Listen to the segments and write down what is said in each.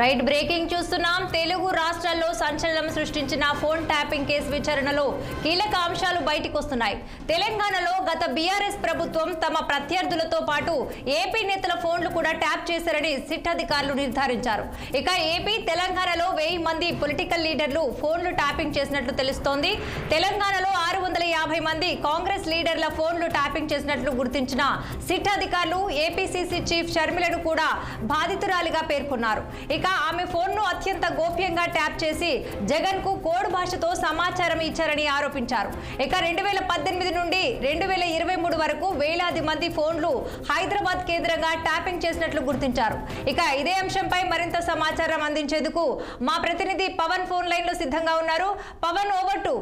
Right breaking చూస్తున్నాం. తెలుగు రాష్ట్రాల్లో సంచలనం సృష్టించిన ఫోన్ ట్యాపింగ్ కేసు విచారణలో కీలక అంశాలు బయటకు వస్తున్నాయి తెలంగాణలో గత బీఆర్ఎస్ ప్రభుత్వం తమ ప్రత్యర్థులతో పాటు ఏపీ నేతల ఫోన్లు కూడా ట్యాప్ చేశారని సిట్ అధికారులు నిర్ధారించారు. ఇక ఏపీ తెలంగాణలో వెయ్యి మంది పొలిటికల్ లీడర్లు ఫోన్లు ట్యాపింగ్ చేసినట్లు తెలుస్తోంది. తెలంగాణలో ఆరు వందల యాభై మంది కాంగ్రెస్ లీడర్ల ఫోన్లు ట్యాపింగ్ చేసినట్లు గుర్తించిన సిట్ అధికారులు ఏపీసీసీ చీఫ్ షర్మిలను కూడా బాధితురాలిగా పేర్కొన్నారు. ఇక ఆమె ఫోన్ను అత్యంత గోప్యంగా ట్యాప్ చేసి జగన్కు కోడ్ భాషతో సమాచారం ఇచ్చారని ఆరోపించారు. ఇక రెండు వేల పద్దెనిమిది నుండి రెండు వేల ఇరవై మూడు వరకు వేలాది మంది ఫోన్లు హైదరాబాద్ కేంద్రంగా ట్యాపింగ్ చేసినట్లు గుర్తించారు. ఇక ఇదే అంశంపై మరింత సమాచారం అందించేందుకు మా ప్రతినిధి పవన్ ఫోన్ లైన్లో సిద్ధంగా ఉన్నారు. పవన్ ఓవర్ టు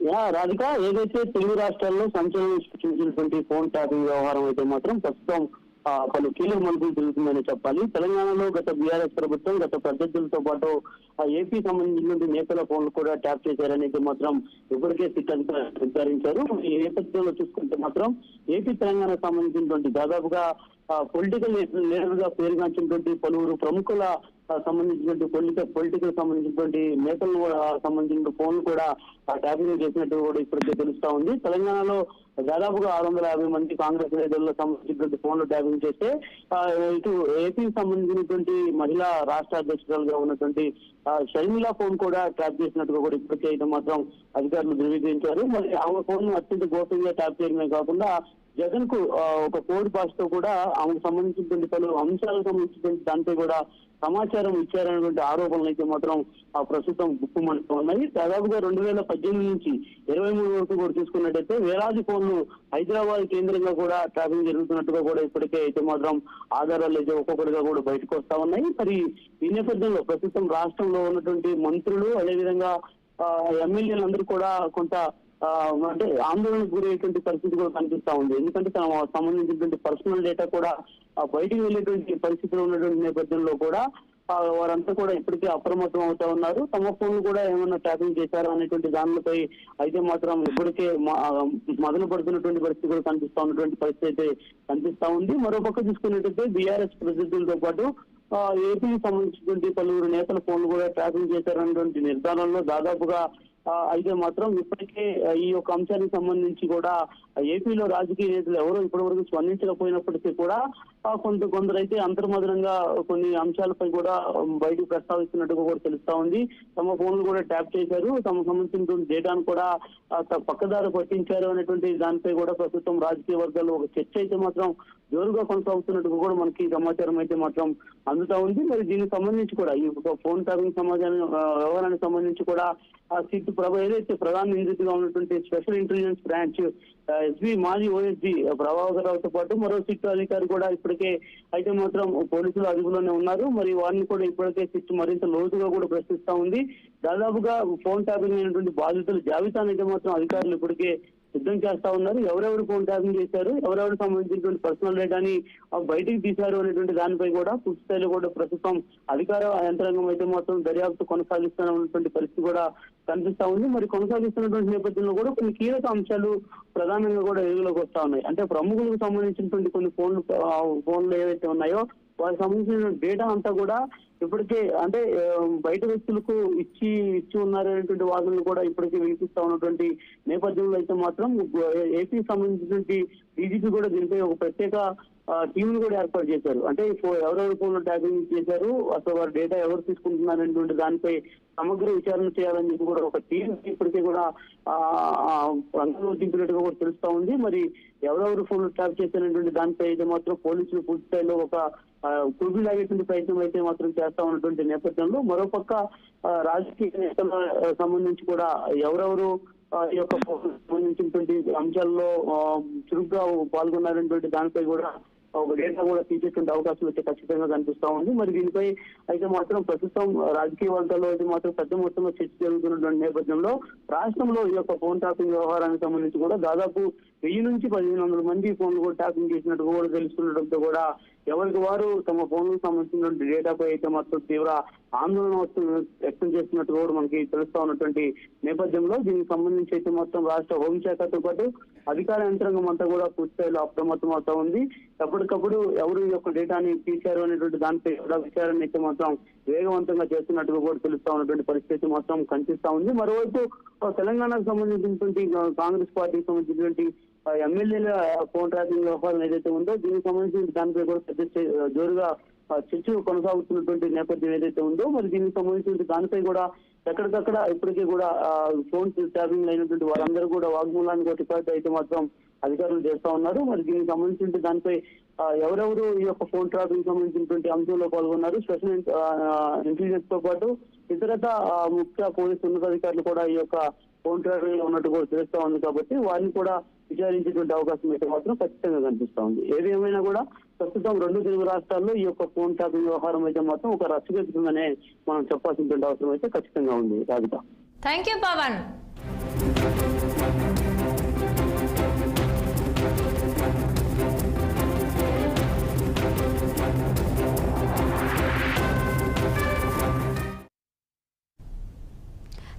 యా రాధిక ఏదైతే తెలుగు రాష్ట్రాల్లో సంచలనం సృష్టించినటువంటి ఫోన్ ట్యాపింగ్ వ్యవహారం అయితే మాత్రం ప్రస్తుతం పలు కీలక మలుపులు తిరుగుతుందని చెప్పాలి. తెలంగాణలో గత బీఆర్ఎస్ ప్రభుత్వం గత ప్రత్యర్థులతో పాటు ఆ ఏపీ సంబంధించినటువంటి నేతల ఫోన్లు కూడా ట్యాప్ చేశారనేది మాత్రం ఇప్పటికే సిట్ నిర్ధారించారు. ఈ నేపథ్యంలో చూసుకుంటే మాత్రం ఏపీ తెలంగాణ సంబంధించినటువంటి దాదాపుగా పొలిటికల్ లీడర్గా పేరుగాంచినటువంటి పలువురు ప్రముఖుల సంబంధించినటువంటి పొలిటికల్ పొలిటికల్ సంబంధించినటువంటి నేతలు కూడా సంబంధించిన ఫోన్లు కూడా ట్యాపింగ్ చేసినట్టు కూడా ఇప్పటికే తెలుస్తా ఉంది. తెలంగాణలో దాదాపుగా ఆరు వందల యాభై మంది కాంగ్రెస్ నేతల్లో సంబంధించినటువంటి ఫోన్లు ట్యాపింగ్ చేస్తే ఇటు ఏపీకి సంబంధించినటువంటి మహిళా రాష్ట్ర అధ్యక్షురాలుగా ఉన్నటువంటి షర్మిల ఫోన్ కూడా ట్యాప్ చేసినట్టుగా కూడా ఇప్పటికే అయితే మాత్రం అధికారులు ధృవీకరించారు. మరి ఆమె ఫోన్ అత్యంత గోప్యంగా ట్యాప్ చేయడమే కాకుండా జగన్కు ఒక కోడ్ పాస్తో కూడా ఆమెకు సంబంధించినటువంటి పలు అంశాలకు సంబంధించినటువంటి దానిపై కూడా సమాచారం ఇచ్చారనేటువంటి ఆరోపణలు అయితే మాత్రం ఆ ప్రస్తుతం గుప్పమంటూ ఉన్నాయి. దాదాపుగా రెండు వేల పద్దెనిమిది నుంచి ఇరవై మూడు వరకు కూడా చూసుకున్నట్టయితే వేలాది ఫోన్లు హైదరాబాద్ కేంద్రంగా కూడా ట్రాపింగ్ జరుగుతున్నట్టుగా కూడా ఇప్పటికే అయితే మాత్రం ఆధారాలు అయితే ఒక్కొక్కటిగా కూడా బయటకు వస్తా ఉన్నాయి. మరి ఈ నేపథ్యంలో ప్రస్తుతం రాష్ట్రంలో ఉన్నటువంటి మంత్రులు అదేవిధంగా ఎమ్మెల్యేలందరూ కూడా కొంత అంటే ఆందోళనకు గురయ్యేటువంటి పరిస్థితి కూడా కనిపిస్తా ఉంది. ఎందుకంటే తమ సంబంధించినటువంటి పర్సనల్ డేటా కూడా బయటికి వెళ్ళేటువంటి పరిస్థితులు ఉన్నటువంటి నేపథ్యంలో కూడా వారంతా కూడా ఇప్పటికే అప్రమత్తం అవుతా ఉన్నారు. తమ ఫోన్లు కూడా ఏమైనా ట్యాపింగ్ చేశారు అనేటువంటి దానిపై అయితే మాత్రం ఇప్పటికే మొదలు పడుతున్నటువంటి పరిస్థితి కూడా కనిపిస్తా ఉన్నటువంటి పరిస్థితి అయితే కనిపిస్తా ఉంది. మరోపక్క చూసుకున్నట్టయితే బీఆర్ఎస్ ప్రతినిధులతో పాటు ఏపీకి సంబంధించినటువంటి పలువురు నేతల ఫోన్లు కూడా ట్యాపింగ్ చేశారనేటువంటి నిర్ధారణలో దాదాపుగా అయితే మాత్రం ఇప్పటికే ఈ యొక్క అంశానికి సంబంధించి కూడా ఏపీలో రాజకీయ నేతలు ఎవరూ ఇప్పటి వరకు స్పందించకపోయినప్పటికీ కూడా కొంత కొందరైతే అంతర్మధురంగా కొన్ని అంశాలపై కూడా బయటకు ప్రస్తావిస్తున్నట్టుగా కూడా తెలుస్తా ఉంది. తమ ఫోన్లు కూడా ట్యాప్ చేశారు. తమ సంబంధించినటువంటి డేటాను కూడా పక్కదారు పక్కదారి పట్టించారు అనేటువంటి దానిపై కూడా ప్రస్తుతం రాజకీయ వర్గాల్లో ఒక చర్చ అయితే మాత్రం జోరుగా కొనసాగుతున్నట్టుగా కూడా మనకి సమాచారం అయితే మాత్రం అందుతా ఉంది. మరి దీనికి సంబంధించి కూడా ఈ ఫోన్ ట్యాపింగ్ సమాచారం వ్యవహారానికి సంబంధించి కూడా ఆ సిట్ ప్రభ ఏదైతే ప్రధాన నిందితుగా ఉన్నటువంటి స్పెషల్ ఇంటెలిజెన్స్ బ్రాంచ్ ఎస్బీ మాజీ ఓఎస్డి ప్రభాకర్ రావుతో పాటు మరో సిట్ అధికారి కూడా ఇప్పటికే అయితే మాత్రం పోలీసులు అదుపులోనే ఉన్నారు. మరి వారిని కూడా ఇప్పటికే సిట్ మరింత లోతుగా కూడా ప్రశ్నిస్తా ఉంది. దాదాపుగా ఫోన్ ట్యాపింగ్ అయినటువంటి బాధితుల జాబితాను అయితే మాత్రం అధికారులు ఇప్పటికే సిద్ధం చేస్తా ఉన్నారు. ఎవరెవరు ఫోన్ ట్యాపింగ్ చేశారు? ఎవరెవరు సంబంధించినటువంటి పర్సనల్ డేటాని అని బయటికి తీశారు అనేటువంటి దానిపై కూడా పూర్తి స్థాయిలో కూడా ప్రస్తుతం అధికార యంత్రాంగం అయితే మాత్రం దర్యాప్తు కొనసాగిస్తున్నటువంటి పరిస్థితి కూడా కనిపిస్తా ఉంది. మరి కొనసాగిస్తున్నటువంటి నేపథ్యంలో కూడా కొన్ని కీలక అంశాలు ప్రధానంగా కూడా వెలుగులోకి వస్తా ఉన్నాయి. అంటే ప్రముఖులకు సంబంధించినటువంటి కొన్ని ఫోన్లు ఫోన్లు ఏవైతే ఉన్నాయో వారికి సంబంధించిన డేటా అంతా కూడా ఇప్పటికే అంటే బయట వ్యక్తులకు ఇచ్చి ఇచ్చి ఉన్నారనేటువంటి వాదనలు కూడా ఇప్పటికే వినిపిస్తా ఉన్నటువంటి నేపథ్యంలో అయితే మాత్రం ఏపీ సంబంధించినటువంటి డీజీపీ కూడా దీనిపై ఒక ప్రత్యేక టీంలు కూడా ఏర్పాటు చేశారు. అంటే ఎవరెవరి ఎవరెవరు ఫోన్లు ట్యాపింగ్ చేశారు అసలు వారి డేటా ఎవరు తీసుకుంటున్నారనేటువంటి దానిపై సమగ్ర విచారణ చేయాలని చెప్పి కూడా ఒక టీం ఇప్పటికే కూడా రంగంలో దింపినట్టుగా కూడా తెలుస్తా ఉంది. మరి ఎవరెవరు ఫోన్లు ట్యాప్ చేశారనేటువంటి దానిపై అయితే మాత్రం పోలీసులు పూర్తి స్థాయిలో ఒక కుబి లాగేటువంటి ప్రయత్నం అయితే మాత్రం చేస్తా ఉన్నటువంటి నేపథ్యంలో మరోపక్క ఆ, రాజకీయ నేతల సంబంధించి కూడా ఎవరెవరు ఆ, ఈ యొక్క సంబంధించినటువంటి అంశాల్లో ఆ, చురుగ్గా పాల్గొన్నారనేటువంటి దానిపై కూడా ఒక డేటా కూడా తీసేటువంటి అవకాశం అయితే ఖచ్చితంగా కనిపిస్తా ఉంది. మరి దీనిపై అయితే మాత్రం ప్రస్తుతం రాజకీయ వర్గాల్లో అయితే మాత్రం పెద్ద మొత్తంలో చర్చ జరుగుతున్నటువంటి నేపథ్యంలో రాష్ట్రంలో ఈ యొక్క ఫోన్ టాపింగ్ వ్యవహారానికి సంబంధించి కూడా దాదాపు వెయ్యి నుంచి పదిహేను వందల మంది ఫోన్లు కూడా ట్యాపింగ్ చేసినట్టు కూడా తెలుస్తుండటంతో కూడా ఎవరికి వారు తమ ఫోన్లకు సంబంధించినటువంటి డేటాపై అయితే మాత్రం తీవ్ర ఆందోళన వ్యక్తం చేస్తున్నట్టు కూడా మనకి తెలుస్తా ఉన్నటువంటి నేపథ్యంలో దీనికి సంబంధించి అయితే మొత్తం రాష్ట్ర హోంశాఖతో పాటు అధికార యంత్రాంగం అంతా కూడా పూర్తిస్థాయిలో అప్రమత్తం అవుతా ఉంది. ఎప్పటికప్పుడు ఎవరు ఈ యొక్క డేటాని తీశారు అనేటువంటి దానిపై కూడా విచారణ అయితే మాత్రం వేగవంతంగా చేస్తున్నట్టుగా కూడా తెలుస్తా ఉన్నటువంటి పరిస్థితి మొత్తం కనిపిస్తా ఉంది. మరోవైపు తెలంగాణకు సంబంధించినటువంటి కాంగ్రెస్ పార్టీకి సంబంధించినటువంటి ఎమ్మెల్యేల ఫోన్ ట్రాకింగ్ వ్యవహారం ఏదైతే ఉందో దీనికి సంబంధించిన దానిపై కూడా పెద్ద జోరుగా చర్చలు కొనసాగుతున్నటువంటి నేపథ్యం ఏదైతే ఉందో మరి దీనికి సంబంధించిన దానిపై కూడా ఎక్కడికక్కడ ఇప్పటికీ కూడా ఫోన్ ట్యాపింగ్ అయినటువంటి వారందరూ కూడా వాగ్మూలాన్ని కొట్టిపాటు అయితే మాత్రం అధికారులు చేస్తా ఉన్నారు. మరి దీనికి సంబంధించిన దానిపై ఎవరెవరు ఈ యొక్క ఫోన్ ట్రాపింగ్ సంబంధించినటువంటి అంశంలో పాల్గొన్నారు స్పెషల్ ఇంటెలిజెన్స్తో పాటు ఇతరత ముఖ్య పోలీసు ఉన్నతాధికారులు కూడా ఈ యొక్క ఫోన్లో ఉన్నట్టు కూడా తెలుస్తా ఉంది కాబట్టి వారిని కూడా విచారించేటువంటి అవకాశం అయితే మాత్రం ఖచ్చితంగా కనిపిస్తా ఉంది. ఏది ఏమైనా కూడా ప్రస్తుతం రెండు తెలుగు రాష్ట్రాల్లో ఈ యొక్క ఫోన్ ట్యాపింగ్ వ్యవహారం అయితే మాత్రం ఒక రచ్చగెత్తుందనే మనం చెప్పాల్సినటువంటి అవసరం అయితే ఖచ్చితంగా ఉంది. రాధిక. థ్యాంక్ యూ పవన్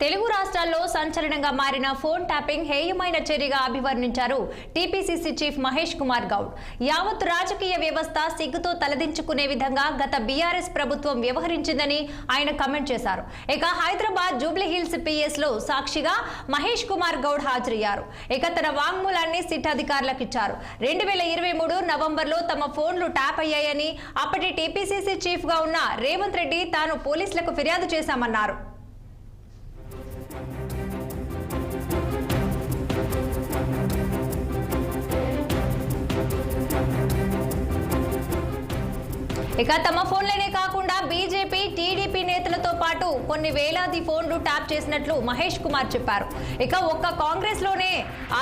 తెలుగు రాష్ట్రాల్లో సంచలనంగా మారిన ఫోన్ ట్యాపింగ్ హేయమైన చర్యగా అభివర్ణించారు టీపీసీసీ చీఫ్ మహేష్ కుమార్ గౌడ్. యావత్ రాజకీయ వ్యవస్థ సిగ్గుతో తలదించుకునే విధంగా గత బీఆర్ఎస్ ప్రభుత్వం వ్యవహరించిందని ఆయన కమెంట్ చేశారు. ఇక హైదరాబాద్ జూబ్లీ హిల్స్ పిఎస్లో సాక్షిగా మహేష్ కుమార్ గౌడ్ హాజరయ్యారు. ఇక తన వాంగ్మూలాన్ని సిట్ అధికారులకు ఇచ్చారు. రెండు వేల ఇరవై మూడు నవంబర్లో తమ ఫోన్లు ట్యాప్ అయ్యాయని అప్పటి టీపీసీసీ చీఫ్గా ఉన్న రేవంత్ రెడ్డి తాను పోలీసులకు ఫిర్యాదు చేశామన్నారు. ఇక తమ ఫోన్లనే కాకుండా బీజేపీ టీడీపీ నేతలతో పాటు కొన్ని వేలాది ఫోన్లు ట్యాప్ చేసినట్లు మహేష్ కుమార్ చెప్పారు. ఇక ఒక్క కాంగ్రెస్లోనే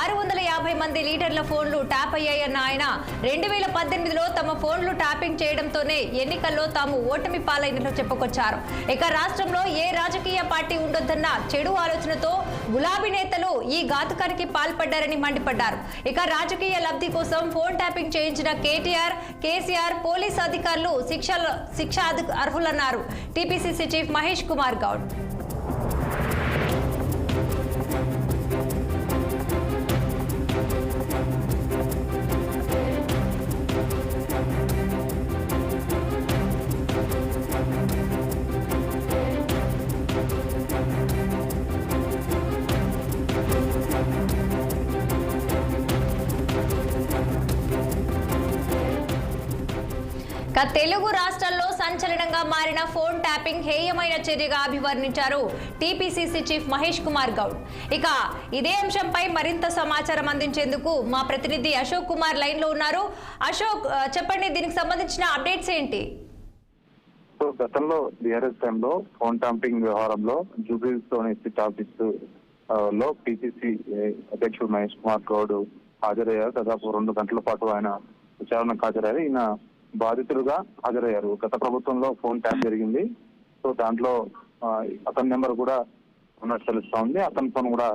ఆరు వందల యాభై మంది లీడర్ల ఫోన్లు ట్యాప్ అయ్యాయన్న ఆయన రెండు వేల పద్దెనిమిదిలో తమ ఫోన్లు ట్యాపింగ్ చేయడంతోనే ఎన్నికల్లో తాము ఓటమి పాలైనట్లు చెప్పుకొచ్చారు. ఇక రాష్ట్రంలో ఏ రాజకీయ పార్టీ ఉండొద్దన్న చెడు ఆలోచనతో గులాబీ నేతలు ఈ ఘాతుకానికి పాల్పడ్డారని మండిపడ్డారు. ఇక రాజకీయ లబ్ధి కోసం ఫోన్ ట్యాపింగ్ చేయించిన కేటీఆర్ కేసీఆర్ పోలీస్ అధికారులు శిక్ష శిక్ష అర్హులన్నారు. టీపీసీసీ చీఫ్ మహేష్ కుమార్ గౌడ్ ఇక తెలుగు రాష్ట్రాల్లో సంచలనంగా మారిన ఫోన్ ట్యాపింగ్ హేయమైన చర్యగా అభివర్ణించారు టీపీసీసీ చీఫ్ మహేష్ కుమార్ గౌడ్. ఇక ఇదే అంశంపై మరింత సమాచారం అందించేందుకు మా ప్రతినిధి అశోక్ కుమార్ లైన్లో ఉన్నారు. అశోక్ చెప్పండి దీనికి సంబంధించిన అప్డేట్స్ ఏంటి? సో గతంలో బీఆర్ఎస్ టైంలో ఫోన్ ట్యాంపింగ్ వ్యవహారంలో జూబ్లీస్లోని సిట్ ఆఫీస్లో పిసిసి అధ్యక్షుడు మహేష్ కుమార్ గౌడ్ హాజరయ్యారు. దాదాపు రెండు గంటల పాటు ఆయన విచారణకు హాజరయ్యారు. ఈయన బాధితులుగా హాజరయ్యారు. గత ప్రభుత్వంలో ఫోన్ ట్యాప్ జరిగింది. సో దాంట్లో అతని నెంబర్ కూడా ఉన్నట్టు తెలుస్తా ఉంది. అతని ఫోన్ కూడా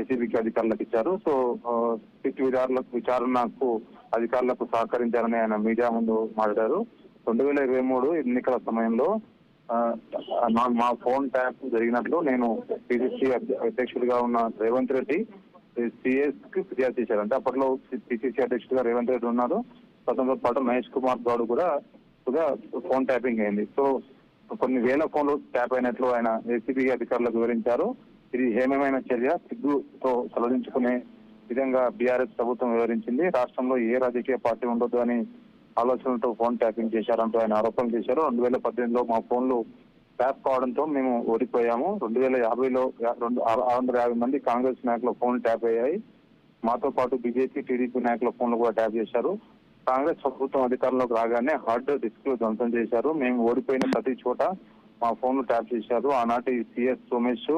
ఏసీబీకి అధికారులకు ఇచ్చారు. సో సిట్ విచారణకు విచారణకు అధికారులకు సహకరించారని ఆయన మీడియా ముందు మాట్లాడారు. రెండు వేల ఇరవై మూడు ఎన్నికల సమయంలో మా ఫోన్ ట్యాప్ జరిగినట్లు నేను పిసిసి అధ్యక్షుడిగా ఉన్న రేవంత్ రెడ్డి సిఎస్కి ఫిర్యాదు చేశారు. అంటే అప్పట్లో పిసిసి అధ్యక్షుడిగా రేవంత్ రెడ్డి ఉన్నారు. అతనితో పాటు మహేష్ కుమార్ గౌడ్ కూడా కూడా ఫోన్ ట్యాపింగ్ అయింది. సో కొన్ని వేల ఫోన్లు ట్యాప్ అయినట్లు ఆయన ఏసీబీ అధికారులకు వివరించారు. ఇది హేమమైన చర్య. సిగ్గుతో తొలగించుకునే విధంగా బీఆర్ఎస్ ప్రభుత్వం వివరించింది. రాష్ట్రంలో ఏ రాజకీయ పార్టీ ఉండొద్దు అని ఆలోచనలతో ఫోన్ ట్యాపింగ్ చేశారంటూ ఆయన ఆరోపణలు చేశారు. రెండు వేల పద్దెనిమిదిలో మా ఫోన్లు ట్యాప్ కావడంతో మేము ఓడిపోయాము. రెండు వేల యాభైలో రెండు ఆరు ఆరు వందల యాభై మంది కాంగ్రెస్ నాయకుల ఫోన్లు ట్యాప్ అయ్యాయి. మాతో పాటు బీజేపీ టీడీపీ నాయకుల ఫోన్లు కూడా ట్యాప్ చేశారు. కాంగ్రెస్ ప్రభుత్వం అధికారంలోకి రాగానే హార్డ్ డిస్క్లు ధ్వంసం చేశారు. మేము ఓడిపోయిన ప్రతి చోట మా ఫోన్లు ట్యాప్ చేశారు. ఆనాటి CS Somesh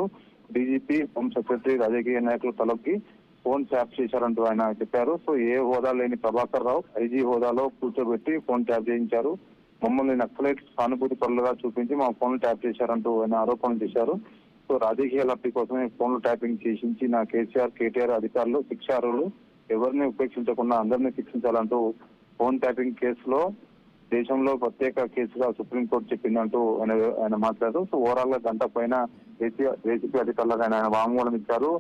DGP home secretary రాజకీయ నాయకులు తలొక్కి ఫోన్ ట్యాప్ చేశారంటూ ఆయన చెప్పారు. సో ఏ హోదా లేని ప్రభాకర్ రావు ఐజీ హోదాలో కూర్చోబెట్టి ఫోన్ ట్యాప్ చేయించారు. మమ్మల్ని నక్సలైట్ సానుభూతి పరులుగా చూపించి మా ఫోన్లు ట్యాప్ చేశారంటూ ఆయన ఆరోపణలు చేశారు. సో రాజకీయ లబ్ధి కోసమే ఫోన్లు ట్యాపింగ్ చేసించి నా కేసీఆర్ కేటీఆర్ అధికారులు శిక్షారులు ఎవరిని ఉపేక్షించకుండా అందరినీ శిక్షించాలంటూ ఫోన్ ట్యాపింగ్ కేసులో దేశంలో ప్రత్యేక కేసుగా సుప్రీంకోర్టు చెప్పిందంటూ ఆయన ఆయన మాట్లాడారు. సో ఓవరాల్గా గంట పైన ఏసీ ఏసీపీ అధికారులకు ఆయన వాంగ్మూలం ఇచ్చారు.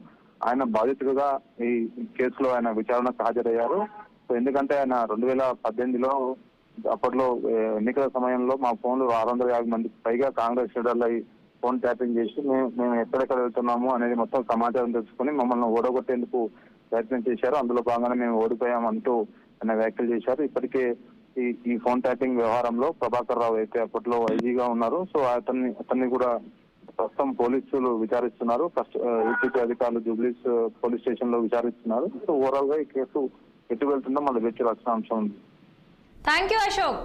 ఆయన బాధితుడుగా ఈ కేసులో ఆయన విచారణకు హాజరయ్యారు. సో ఎందుకంటే ఆయన రెండు వేల పద్దెనిమిదిలో అప్పట్లో ఎన్నికల సమయంలో మా ఫోన్లు ఆరు వందల యాభై మందికి పైగా కాంగ్రెస్ లీడర్లు ఫోన్ ట్యాపింగ్ చేసి మేము మేము ఎక్కడెక్కడ వెళ్తున్నాము అనేది మొత్తం సమాచారం తెలుసుకుని మమ్మల్ని ఓడగొట్టేందుకు ప్రయత్నం చేశారు. అందులో భాగంగానే మేము ఓడిపోయామంటూ ఆయన వ్యాఖ్యలు చేశారు. ఇప్పటికే ఈ ఈ ఫోన్ ట్యాపింగ్ వ్యవహారంలో ప్రభాకర్ రావు అయితే అప్పట్లో ఐజీగా ఉన్నారు. సో అతన్ని అతన్ని కూడా ప్రస్తుతం పోలీసులు విచారిస్తున్నారు. ఫస్ట్ ఏసీపీ అధికారులు జూబ్లీస్ పోలీస్ స్టేషన్లో విచారిస్తున్నారు. సో ఓవరాల్గా ఈ కేసు ఎటు వెళ్తుందో మళ్ళీ వెచ్చి రాసిన అంశం ఉంది. Thank you Ashok